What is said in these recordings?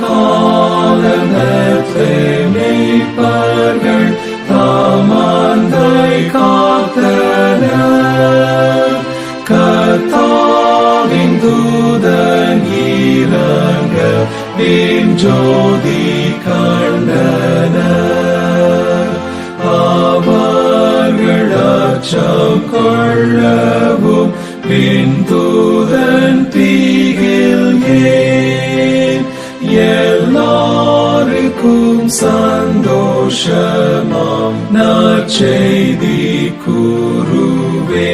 காலனத்தை மீட்பர்கள் தாமந்தை காத்தனர் கத்தாவின் தூதன் இறங்க ஜோதி கண்டன அவர்கள் அச்சம் கொள்ளவும் பின் தூதன் தீகில் ஏன் எல்லாருக்கும் சந்தோஷமாம் நற்செய்தி கூறுவே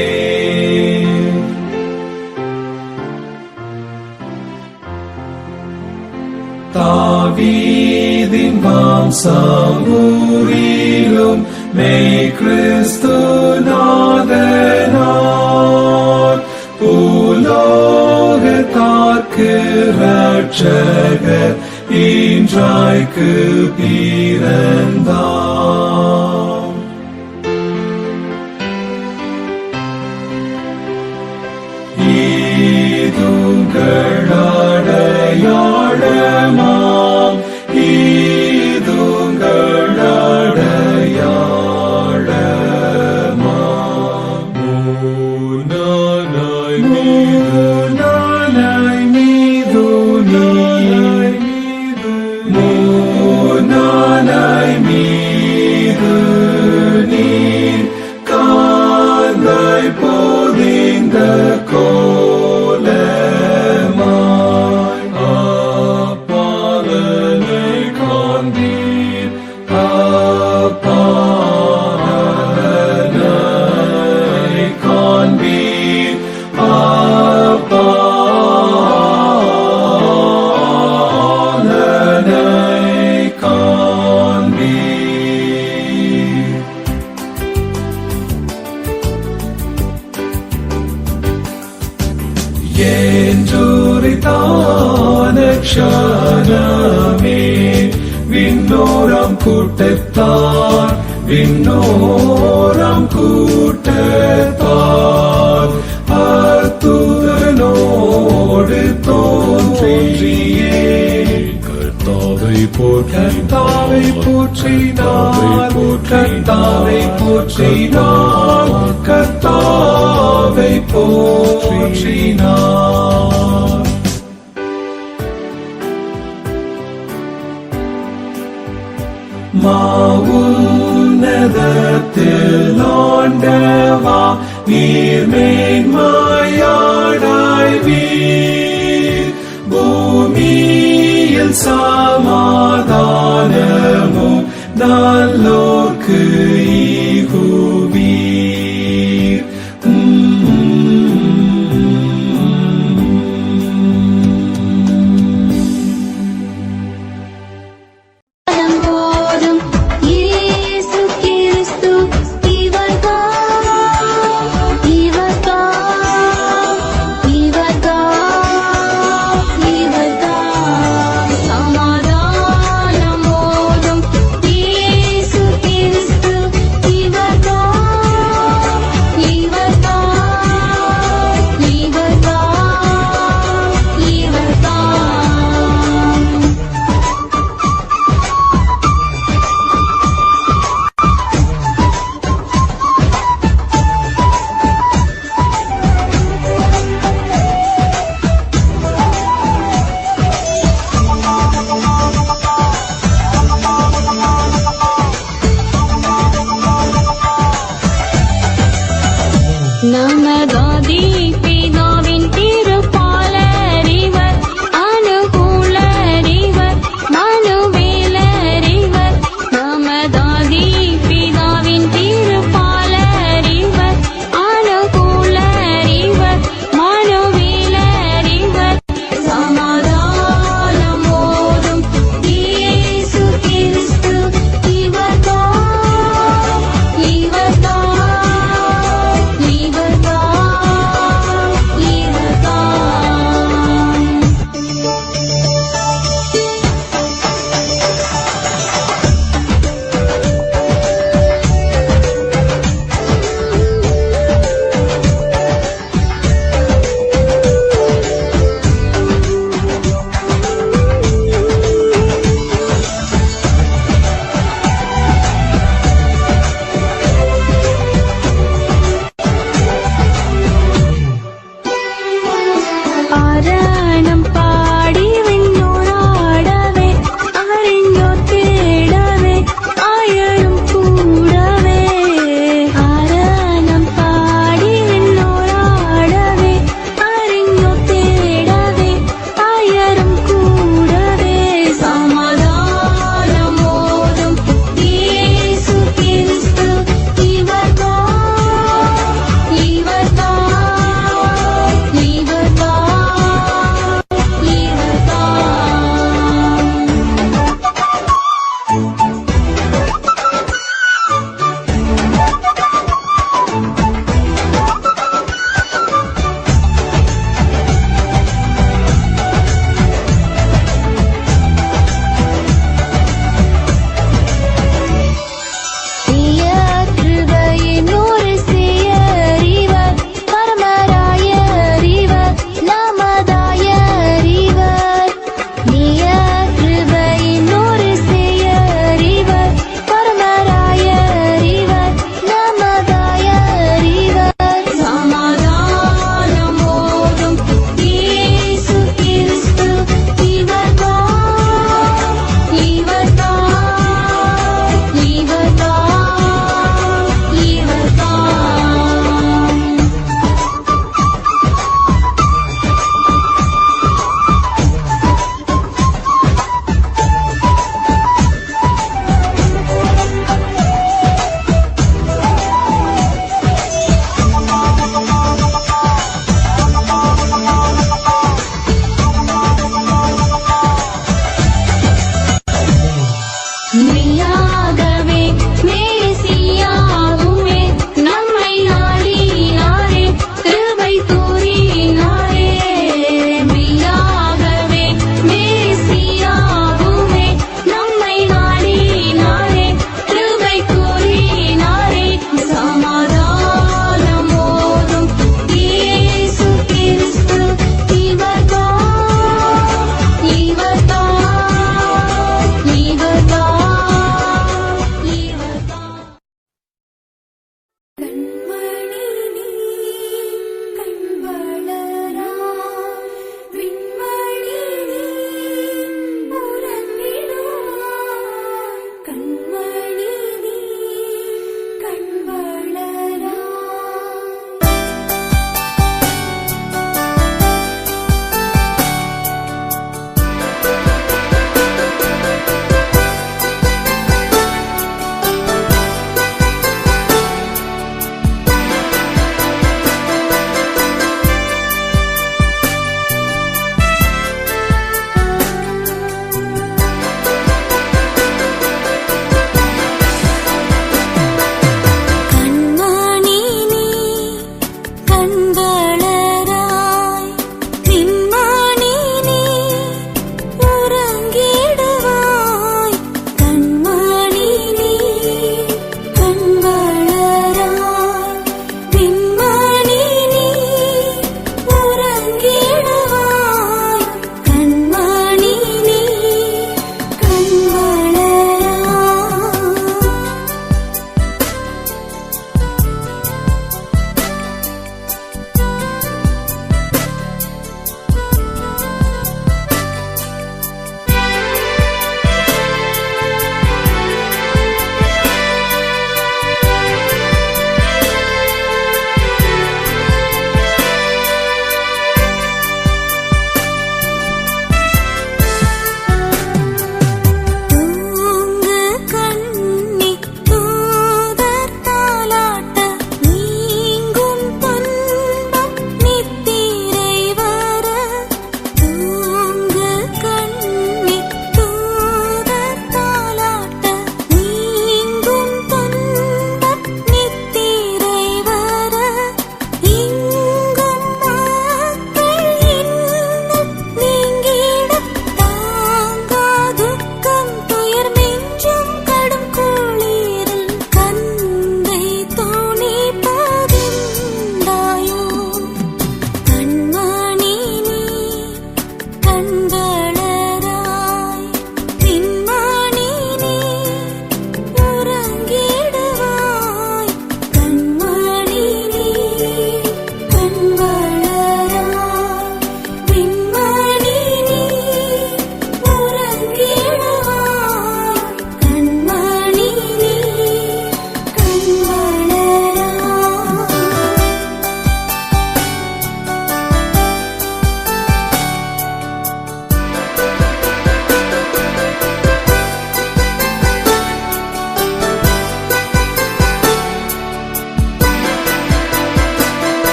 தாவீதின் வம்சமூரிலும் மெய் கிறிஸ்து நாதனார் பூலோகத்தார்க்கு ரட்சகர் இன்றாய்க்கு பிறந்தார் the cord. க்ஷணமே விண்ணோரம் கூட்டத்தார் விண்ணோரம் கூட்டத்தார். அத்துதனோடு தோன்றியே. கர்த்தாவை போற்றாவை போற்றினார் கர்த்தாவை போற்றினார் கர்த்தாவை போற்றினார் மாவுன்னதத்தில் ஆண்டவா நீர்மேன்மையாடாய் வீர் பூமியில் சமாதானமும்